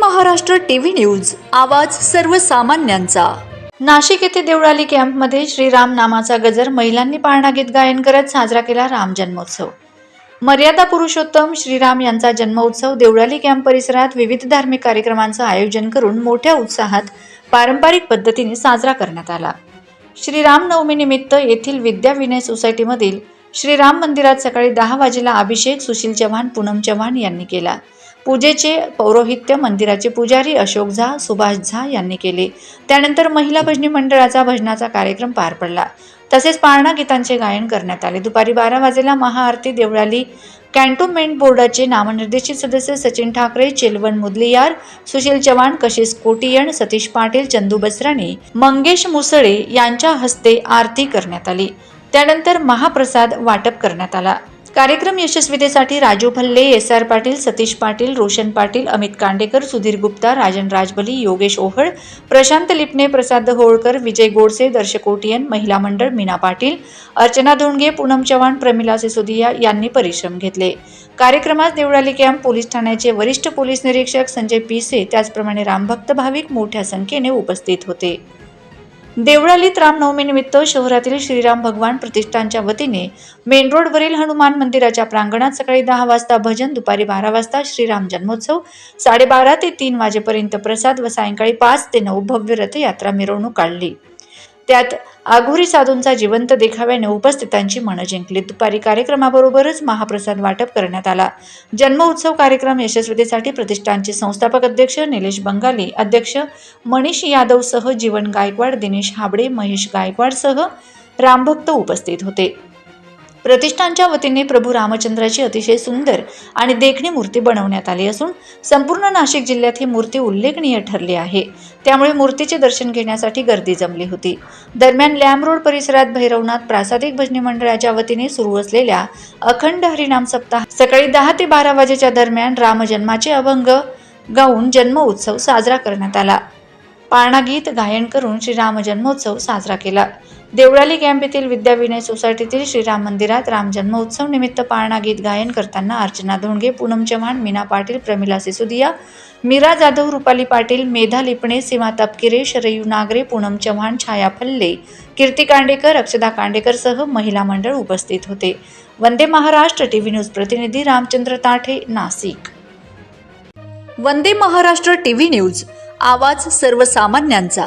Maharashtra TV news आवाज सर्वसामान्यांचा. नाशिक येथे देवळाली कॅम्पमध्ये श्रीराम नामाचा गजर महिलांनी पाळणा गीत गायन करत साजरा केला राम जन्मोत्सव. मर्यादा पुरुषोत्तम श्रीराम यांचा जन्मोत्सव देवळाली कॅम्प परिसरात विविध धार्मिक कार्यक्रमांचं आयोजन करून मोठ्या उत्साहात पारंपरिक पद्धतीने साजरा करण्यात आला. श्रीराम नवमीनिमित्त येथील विद्या विनय सोसायटीमधील श्रीराम मंदिरात सकाळी दहा वाजेला अभिषेक सुशील चव्हाण पूनम चव्हाण यांनी केला. पूजेचे पौरोहित्य मंदिराचे पुजारी अशोक झा सुभाष झा यांनी केले. त्यानंतर महिला भजनी मंडळाचा भजनाचा कार्यक्रम पार पडला. तसेच पाळणा गीतांचे गायन करण्यात आले. दुपारी बारा वाजेला महाआरती देवळाली कॅन्टोन्मेंट बोर्डाचे नामनिर्देशित सदस्य सचिन ठाकरे चेलवन मुदलियार सुशील चव्हाण कशिश कोटियण सतीश पाटील चंदू बसराणे मंगेश मुसळे यांच्या हस्ते आरती करण्यात आली. त्यानंतर महाप्रसाद वाटप करण्यात आला. कार्यक्रम यशस्वीतेसाठी राजू भल्ले एस आर पाटील सतीश पाटील रोशन पाटील अमित कांडेकर सुधीर गुप्ता राजन राजबली योगेश ओहळ प्रशांत लिपणे प्रसाद होळकर विजय गोडसे दर्शकोटियन महिला मंडळ मीना पाटील अर्चना धोंडगे पूनम चव्हाण प्रमिला सिसोदिया यांनी परिश्रम घेतले. कार्यक्रमात देवळाली कॅम्प पोलीस ठाण्याचे वरिष्ठ पोलीस निरीक्षक संजय पिसे त्याचप्रमाणे रामभक्त भाविक मोठ्या संख्येने उपस्थित होते. देवळालीत रामनवमीनिमित्त शहरातील श्रीराम भगवान प्रतिष्ठानच्या वतीने मेन रोडवरील हनुमान मंदिराच्या प्रांगणात सकाळी दहा वाजता भजन दुपारी बारा वाजता श्रीराम जन्मोत्सव साडेबारा ते तीन वाजेपर्यंत प्रसाद व सायंकाळी पाच ते नऊ भव्य रथयात्रा मिरवणूक काढली. त्यात आघोरी साधूंचा जिवंत देखाव्याने उपस्थितांची मनं जिंकली दुपारी कार्यक्रमाबरोबरच महाप्रसाद वाटप करण्यात आला. जन्मोत्सव कार्यक्रम यशस्वीतेसाठी प्रतिष्ठानचे संस्थापक अध्यक्ष निलेश बंगाली अध्यक्ष मनीष यादवसह जीवन गायकवाड दिनेश हाबडे महेश गायकवाडसह रामभक्त उपस्थित होते. प्रतिष्ठानच्या वतीने प्रभू रामचंद्राची अतिशय सुंदर आणि देखणी मूर्ती बनवण्यात आली असून संपूर्ण नाशिक जिल्ह्यात ही मूर्ती उल्लेखनीय ठरली आहे. त्यामुळे मूर्तीचे दर्शन घेण्यासाठी गर्दी जमली होती. दरम्यान लॅम रोड परिसरात भैरवनाथ प्रासादिक भजनी मंडळाच्या वतीने सुरू असलेल्या अखंड हरिनाम सप्ताह सकाळी दहा ते बारा वाजेच्या दरम्यान रामजन्माचे अभंग गाऊन जन्म उत्सव साजरा करण्यात आला. पाळणा गीत गायन करून श्रीराम जन्मोत्सव साजरा केला. देवळाली कॅम्प येथील विद्याविनय सोसायटीतील श्रीराम मंदिरात राम जन्मोत्सव निमित्त पाळणा गीत गायन करताना अर्चना धोंडगे पूनम चव्हाण मीना पाटील प्रमिला सिसोदिया मीरा जाधव रुपाली पाटील मेधा लिपणे सीमा तपकिरे शरयू नागरे पूनम चव्हाण छाया फल्ले कीर्ती कांडेकर अक्षदा कांडेकरसह महिला मंडळ उपस्थित होते. वंदे महाराष्ट्र टीव्ही न्यूज प्रतिनिधी रामचंद्र ताठे नाशिक वंदे महाराष्ट्र टीव्ही न्यूज आवाज सर्वसामान्यांचा.